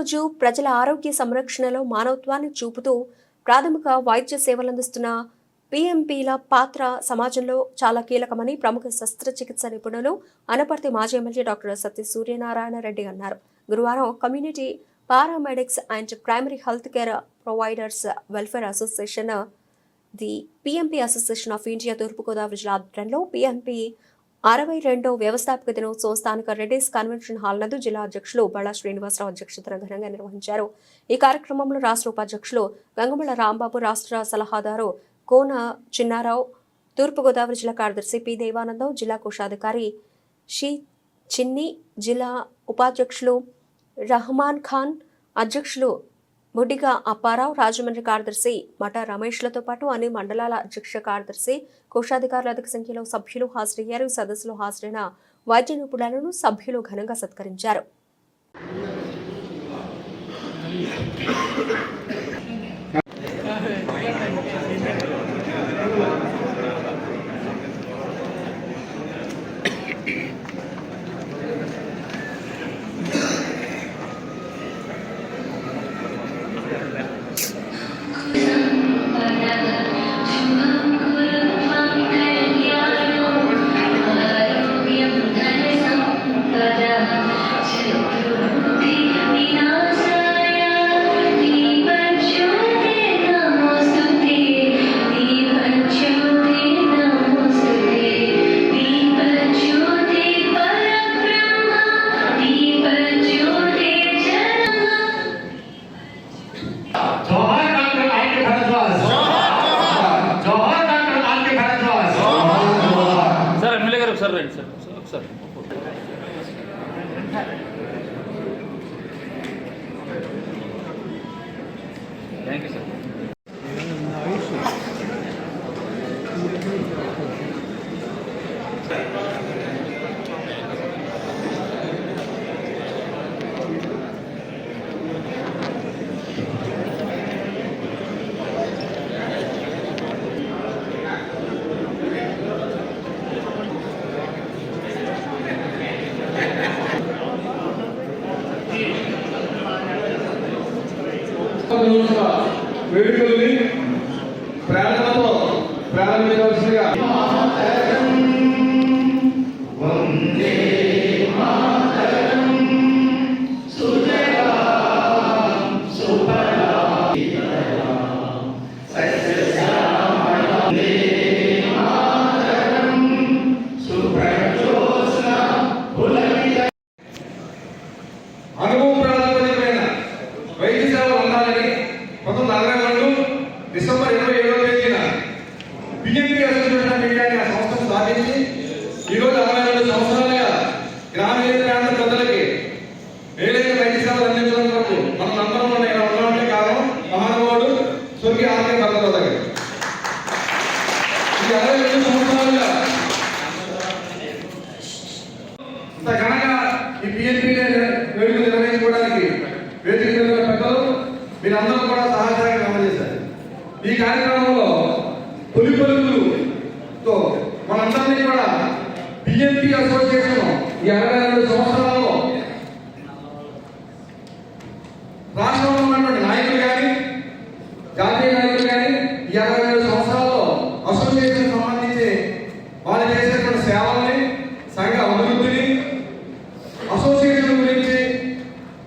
రోజు ప్రజల ఆరోగ్య సంరక్షణలో మానవత్వాన్ని చూపుతూ ప్రాథమిక వైద్య సేవలందిస్తున్న పిఎంపీల పాత్ర సమాజంలో చాలా కీలకమని ప్రముఖ శస్త్రచికిత్స నిపుణులు అనపర్తి మాజీ ఎమ్మెల్యే డాక్టర్ సత్య సూర్యనారాయణ రెడ్డి అన్నారు. గురువారం community paramedics and primary health care providers welfare association the PMP association of India Turpugodavari జిల్లా ఆధ్వర్యంలో పిఎంపీ అరవై రెండో వ్యవస్థాపక దినోత్సవం స్థానిక రెడ్డిస్ కన్వెన్షన్ హాల్ నందు జిల్లా అధ్యక్షులు బళ్ళా శ్రీనివాసరావు అధ్యక్షతన ఘనంగా నిర్వహించారు. ఈ కార్యక్రమంలో రాష్ట్ర ఉపాధ్యక్షులు గంగమల రాంబాబు రాష్ట్ర సలహాదారు కోన చిన్నారావు తూర్పుగోదావరి జిల్లా కార్యదర్శి పి దేవానందం జిల్లా కోశాధికారి షీ చిన్ని జిల్లా ఉపాధ్యక్షులు రహమాన్ ఖాన్ అధ్యక్షులు బుడ్డిగా అప్పారావు రాజమండ్రి కార్యదర్శి మఠ రమేష్లతో పాటు అన్ని మండలాల అధ్యక్ష కార్యదర్శి కోశాధికారుల అధిక సంఖ్యలో సభ్యులు హాజరయ్యారు. ఈ సదస్సులో హాజరైన వైద్య నిపుణులను సభ్యులు ఘనంగా సత్కరించారు. వేడుకల్ని సంబంధించి ఈరోజు అరవై రెండు సంవత్సరాలుగా గ్రామీణ ప్రాంత ప్రజలకి ఏదైనా వైద్య సేవలు అందించడం కొరకు మనం అందరం ఉన్న ఇలా ఉన్నామంటే కారణం మహానుభావుడు స్వర్గీయ ఆర్కే భద్రత గారు. ఈ అరవై రెండు సంవత్సరాలుగా ఇంత ఘనంగా ఈ పిఎన్పీ వేడుకలు నిర్వహించుకోవడానికి వేదిక పెద్దలు మీరందరూ కూడా సహకారంగా అందజేశారు. ఈ కార్యక్రమంలో తొలి పలుకులతో మనందరినీ కూడా పిఎన్పి అసోసియేషన్ ఈ అరవై రెండు సంవత్సరాలలో రాష్ట్రంలో ఉన్నటువంటి నాయకులు కానీ జాతీయ నాయకులు కానీ ఈ అరవై రెండు సంవత్సరాల్లో అసోసియేషన్ సంబంధించి వాళ్ళు చేసేటువంటి సేవల్ని సంఘ అభివృద్ధిని అసోసియేషన్ గురించి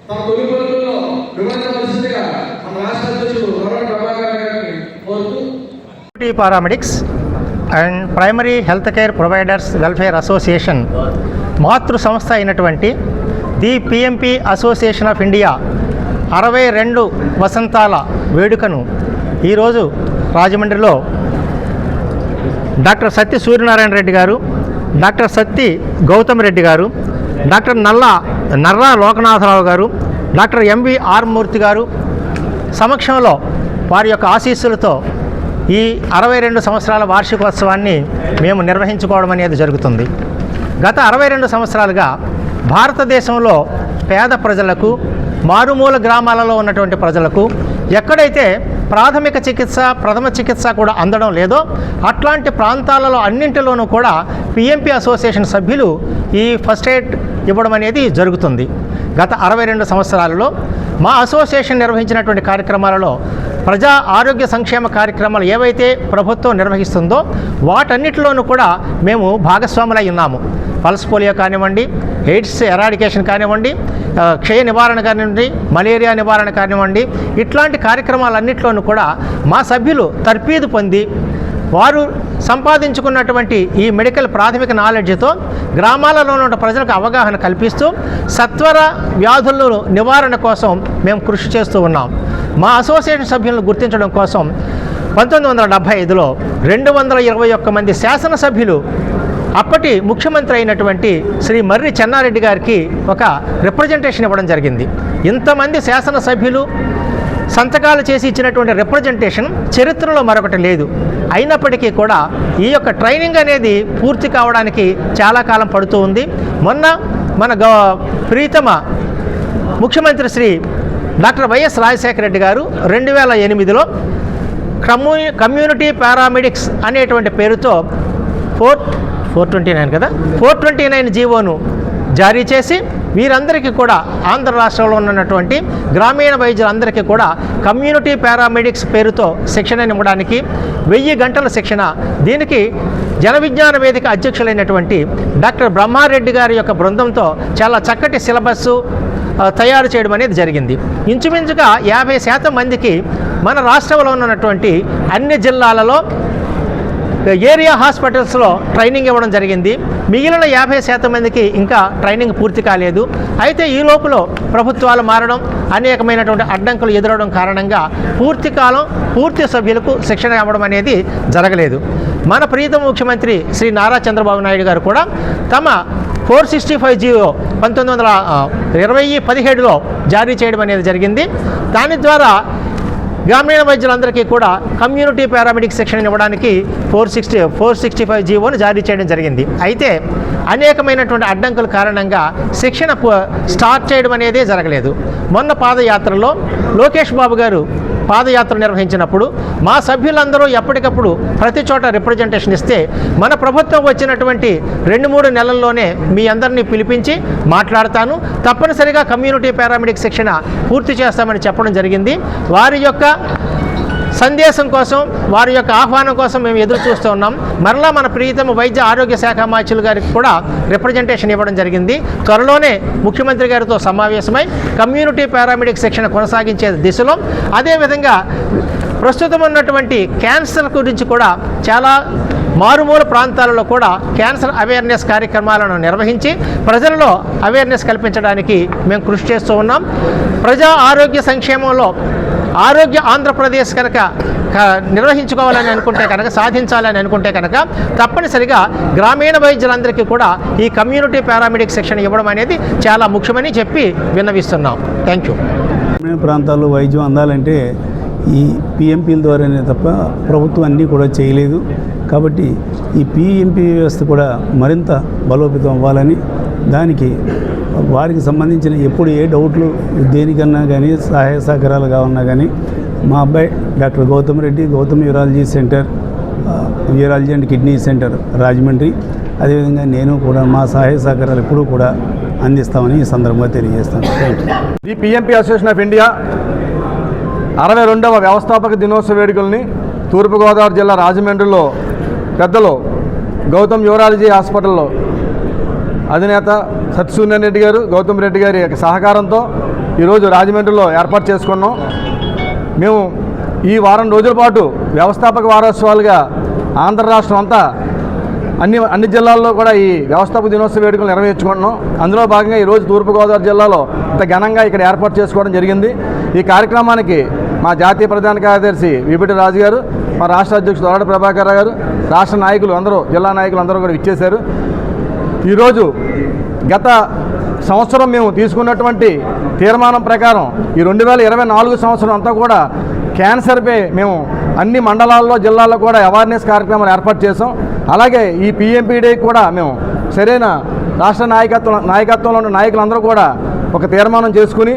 తమ తొలి పలుకుల్లో వివరించవలసిందిగా మన రాష్ట్ర అధ్యక్షుడు గౌరవ ప్రభాకర్ గారిని కోరుతూ paramedics and primary health care providers welfare association మాతృ సంస్థ అయినటువంటి the PMP association of India అరవై రెండు వసంతాల వేడుకను ఈరోజు రాజమండ్రిలో డాక్టర్ సత్య సూర్యనారాయణ రెడ్డి గారు డాక్టర్ సత్తి గౌతమ్ రెడ్డి గారు డాక్టర్ నల్లా నర్రా లోకనాథరావు గారు డాక్టర్ ఎంవి ఆర్ మూర్తి గారు సమక్షంలో వారి యొక్క ఆశీస్సులతో ఈ అరవై రెండు సంవత్సరాల వార్షికోత్సవాన్ని మేము నిర్వహించుకోవడం అనేది జరుగుతుంది. గత అరవై రెండు సంవత్సరాలుగా భారతదేశంలో పేద ప్రజలకు మారుమూల గ్రామాలలో ఉన్నటువంటి ప్రజలకు ఎక్కడైతే ప్రాథమిక చికిత్స ప్రథమ చికిత్స కూడా అందడం లేదో అట్లాంటి ప్రాంతాలలో అన్నింటిలోనూ కూడా పిఎంపి అసోసియేషన్ సభ్యులు ఈ ఫస్ట్ ఎయిడ్ ఇవ్వడం అనేది జరుగుతుంది. గత అరవై రెండు సంవత్సరాలలో మా అసోసియేషన్ నిర్వహించినటువంటి కార్యక్రమాలలో ప్రజా ఆరోగ్య సంక్షేమ కార్యక్రమాలు ఏవైతే ప్రభుత్వం నిర్వహిస్తుందో వాటన్నిటిలోనూ కూడా మేము భాగస్వాములై ఉన్నాము. పల్స్ పోలియో కానివ్వండి ఎయిడ్స్ ఎరాడికేషన్ కానివ్వండి క్షయ నివారణ కానివ్వండి మలేరియా నివారణ కానివ్వండి ఇట్లాంటి కార్యక్రమాలన్నింటిలోనూ కూడా మా సభ్యులు తర్ఫీదు పొంది వారు సంపాదించుకున్నటువంటి ఈ మెడికల్ ప్రాథమిక నాలెడ్జ్తో గ్రామాలలో ఉన్న ప్రజలకు అవగాహన కల్పిస్తూ సత్వర వ్యాధుల నివారణ కోసం మేము కృషి చేస్తూ ఉన్నాం. మా అసోసియేషన్ సభ్యులను గుర్తించడం కోసం పంతొమ్మిది వందల డెబ్భై ఐదులో రెండు వందల ఇరవై ఒక్క మంది శాసనసభ్యులు అప్పటి ముఖ్యమంత్రి అయినటువంటి శ్రీ మర్రి చెన్నారెడ్డి గారికి ఒక రిప్రజెంటేషన్ ఇవ్వడం జరిగింది. ఇంతమంది శాసనసభ్యులు సంతకాలు చేసి ఇచ్చినటువంటి రిప్రజెంటేషన్ చరిత్రలో మరొకటి లేదు. అయినప్పటికీ కూడా ఈ యొక్క ట్రైనింగ్ అనేది పూర్తి కావడానికి చాలా కాలం పడుతూ ఉంది. మొన్న మన గౌ ప్రీతమ ముఖ్యమంత్రి శ్రీ డాక్టర్ వైఎస్ రాజశేఖర రెడ్డి గారు రెండు వేల ఎనిమిదిలో కమ్యూ కమ్యూనిటీ పారామెడిక్స్ అనేటువంటి పేరుతో ఫోర్ ఫోర్ ట్వంటీ నైన్ కదా ఫోర్ ట్వంటీ నైన్ జీవోను జారీ చేసి వీరందరికీ కూడా ఆంధ్ర రాష్ట్రంలో ఉన్నటువంటి గ్రామీణ వైద్యులందరికీ కూడా కమ్యూనిటీ పారామెడిక్స్ పేరుతో శిక్షణ ఇవ్వడానికి వెయ్యి గంటల శిక్షణ. దీనికి జన విజ్ఞాన వేదిక అధ్యక్షులైనటువంటి డాక్టర్ బ్రహ్మారెడ్డి గారి యొక్క బృందంతో చాలా చక్కటి సిలబస్సు తయారు చేయడం అనేది జరిగింది. ఇంచుమించుగా యాభై శాతం మందికి మన రాష్ట్రంలో ఉన్నటువంటి అన్ని జిల్లాలలో ఏరియా హాస్పిటల్స్లో ట్రైనింగ్ ఇవ్వడం జరిగింది. మిగిలిన యాభై శాతం మందికి ఇంకా ట్రైనింగ్ పూర్తి కాలేదు. అయితే ఈ లోపల ప్రభుత్వాలు మారడం అనేకమైనటువంటి అడ్డంకులు ఎదురవడం కారణంగా పూర్తి కాలం పూర్తి సభ్యులకు శిక్షణ ఇవ్వడం అనేది జరగలేదు. మన ప్రీతం ముఖ్యమంత్రి శ్రీ నారా చంద్రబాబు నాయుడు గారు కూడా తమ ఫోర్ సిక్స్టీ ఫైవ్ జీవో పంతొమ్మిది వందల ఇరవై పదిహేడులో జారీ చేయడం అనేది జరిగింది. దాని ద్వారా గ్రామీణ వైద్యులందరికీ కూడా కమ్యూనిటీ పారామెడిక్ శిక్షణ ఇవ్వడానికి four sixty four sixty five జీవోను జారీ చేయడం జరిగింది. అయితే అనేకమైనటువంటి అడ్డంకుల కారణంగా శిక్షణ స్టార్ట్ చేయడం అనేది జరగలేదు. మొన్న పాదయాత్రలో లోకేష్ బాబు గారు పాదయాత్ర నిర్వహించినప్పుడు మా సభ్యులందరూ ఎప్పటికప్పుడు ప్రతి చోట రిప్రజెంటేషన్ ఇస్తే మన ప్రభుత్వం వచ్చినటువంటి రెండు మూడు నెలల్లోనే మీ అందరినీ పిలిపించి మాట్లాడతాను. తప్పనిసరిగా కమ్యూనిటీ పారామెడిక్ శిక్షణ పూర్తి చేస్తామని చెప్పడం జరిగింది. వారి యొక్క సందేశం కోసం వారి యొక్క ఆహ్వానం కోసం మేము ఎదురు చూస్తూ ఉన్నాం. మరలా మన ప్రియతమ వైద్య ఆరోగ్య శాఖ మాచులు గారికి కూడా రిప్రజెంటేషన్ ఇవ్వడం జరిగింది. త్వరలోనే ముఖ్యమంత్రి గారితో సమావేశమై కమ్యూనిటీ పారామెడిక్ శిక్షణ కొనసాగించే దిశలో అదేవిధంగా ప్రస్తుతం ఉన్నటువంటి క్యాన్సర్ గురించి కూడా చాలా మారుమూల ప్రాంతాలలో కూడా క్యాన్సర్ అవేర్నెస్ కార్యక్రమాలను నిర్వహించి ప్రజలలో అవేర్నెస్ కల్పించడానికి మేము కృషి చేస్తూ ఉన్నాం. ప్రజా ఆరోగ్య సంక్షేమంలో ఆరోగ్య ఆంధ్రప్రదేశ్ కనుక నిర్వహించుకోవాలని అనుకుంటే కనుక సాధించాలని అనుకుంటే కనుక తప్పనిసరిగా గ్రామీణ వైద్యులందరికీ కూడా ఈ కమ్యూనిటీ పారామెడిక్ శిక్షణ ఇవ్వడం అనేది చాలా ముఖ్యమని చెప్పి విన్నవిస్తున్నాం. Thank you. గ్రామీణ ప్రాంతాల్లో వైద్యం అందాలంటే ఈ పిఎంపీల ద్వారానే తప్ప ప్రభుత్వం అన్నీ కూడా చేయలేదు. కాబట్టి ఈ పిఎంపీ వ్యవస్థ కూడా మరింత బలోపేతం అవ్వాలని దానికి వారికి సంబంధించిన ఎప్పుడు ఏ డౌట్లు దేనికన్నా కానీ సహాయ సహకారాలు కావన్నా కానీ మా అబ్బాయి doctor Gautam Reddy Gautam urology centre urology and kidney centre Rajahmundry. అదేవిధంగా నేను కూడా మా సహాయ సహకారాలు ఎప్పుడూ కూడా అందిస్తామని ఈ సందర్భంగా తెలియజేస్తాను. ది పిఎంపి ఈ అసోసియేషన్ ఆఫ్ ఇండియా అరవై రెండవ వ్యవస్థాపక దినోత్సవ వేడుకల్ని తూర్పుగోదావరి జిల్లా రాజమండ్రిలో పెద్దలు గౌతమ్ యూరాలజీ హాస్పిటల్లో అధినేత సత్యసూర్యన్ రెడ్డి గారు గౌతమ్ రెడ్డి గారి యొక్క సహకారంతో ఈరోజు రాజమండ్రిలో ఏర్పాటు చేసుకున్నాం. మేము ఈ వారం రోజుల పాటు వ్యవస్థాపక వారోత్సవాలుగా ఆంధ్ర రాష్ట్రం అంతా అన్ని అన్ని జిల్లాల్లో కూడా ఈ వ్యవస్థాపక దినోత్సవ వేడుకలు నిర్వహించుకుంటున్నాం. అందులో భాగంగా ఈరోజు తూర్పుగోదావరి జిల్లాలో ఇంత ఘనంగా ఇక్కడ ఏర్పాటు చేసుకోవడం జరిగింది. ఈ కార్యక్రమానికి మా జాతీయ ప్రధాన కార్యదర్శి విపిటి రాజు గారు మా రాష్ట్ర అధ్యక్షుడు దొరడ ప్రభాకర్ రావు గారు రాష్ట్ర నాయకులు అందరూ జిల్లా నాయకులు అందరూ కూడా ఇచ్చేశారు ఈరోజు గత సంవత్సరం మేము తీసుకున్నటువంటి తీర్మానం ప్రకారం ఈ రెండు వేల ఇరవై నాలుగు సంవత్సరం అంతా కూడా క్యాన్సర్పై మేము అన్ని మండలాల్లో జిల్లాల్లో కూడా అవేర్నెస్ కార్యక్రమాలు ఏర్పాటు చేసాం అలాగే ఈ పిఎంపీడీ కూడా మేము సరైన రాష్ట్ర నాయకత్వం నాయకత్వంలో ఉన్న నాయకులందరూ కూడా ఒక తీర్మానం చేసుకుని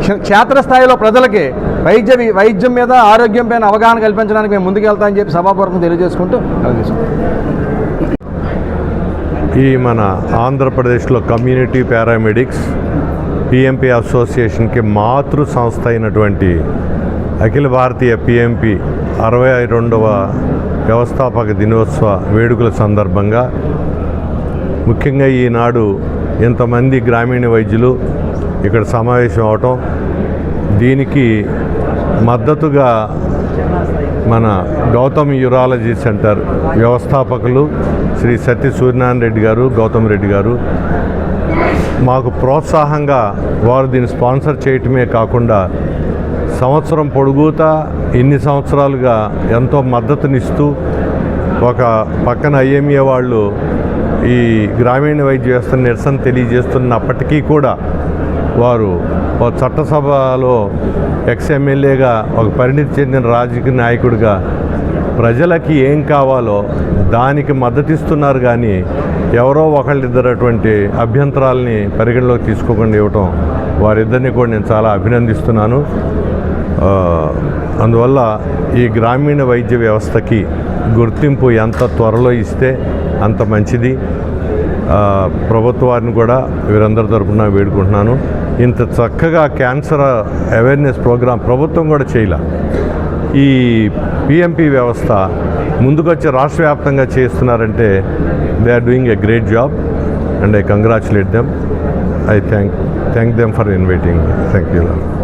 క్ష- క్షేత్రస్థాయిలో ప్రజలకి వైద్య వైద్యం మీద ఆరోగ్యం పైన అవగాహన కల్పించడానికి మేము ముందుకెళ్తామని చెప్పి సభాపూర్వకం తెలియజేసుకుంటూ కలిగిస్తాం ఈ మన ఆంధ్రప్రదేశ్లో కమ్యూనిటీ పారామెడిక్స్ పిఎంపి అసోసియేషన్కి మాతృ సంస్థ అయినటువంటి అఖిల భారతీయ పిఎంపి అరవై రెండవ వ్యవస్థాపక దినోత్సవ వేడుకల సందర్భంగా ముఖ్యంగా ఈనాడు ఇంతమంది గ్రామీణ వైద్యులు ఇక్కడ సమావేశం అవటం దీనికి మద్దతుగా మన గౌతమ్ యూరాలజీ సెంటర్ వ్యవస్థాపకులు శ్రీ సత్య సూర్యనారాయణ రెడ్డి గారు గౌతమ్ రెడ్డి గారు. మాకు ప్రోత్సాహంగా వారు దీన్ని స్పాన్సర్ చేయటమే కాకుండా సంవత్సరం పొడుగుతా ఇన్ని సంవత్సరాలుగా ఎంతో మద్దతునిస్తూ ఒక పక్కన ఐఎంఏ వాళ్ళు ఈ గ్రామీణ వైద్య వ్యవస్థ నిరసన తెలియజేస్తున్నప్పటికీ కూడా వారు ఒక చట్టసభలో ఎక్స్ ఎమ్మెల్యేగా ఒక పరిణితి చెందిన రాజకీయ నాయకుడిగా ప్రజలకి ఏం కావాలో దానికి మద్దతిస్తున్నారు కానీ ఎవరో ఒకళ్ళిద్దరటువంటి అభ్యంతరాలని పరిగణలోకి తీసుకోకుండా ఇవ్వటం వారిద్దరిని కూడా నేను చాలా అభినందిస్తున్నాను. అందువల్ల ఈ గ్రామీణ వైద్య వ్యవస్థకి గుర్తింపు ఎంత త్వరలో ఇస్తే అంత మంచిది. ప్రభుత్వాన్ని కూడా వీరందరి తరఫున వేడుకుంటున్నాను. ఇంత చక్కగా క్యాన్సర్ అవేర్నెస్ ప్రోగ్రాం ప్రభుత్వం కూడా చేయలే. ఈ పిఎంపి వ్యవస్థ ముందుకొచ్చి రాష్ట్ర వ్యాప్తంగా చేస్తున్నారంటే they are doing a great job and I congratulate them I thank thank them for inviting thank you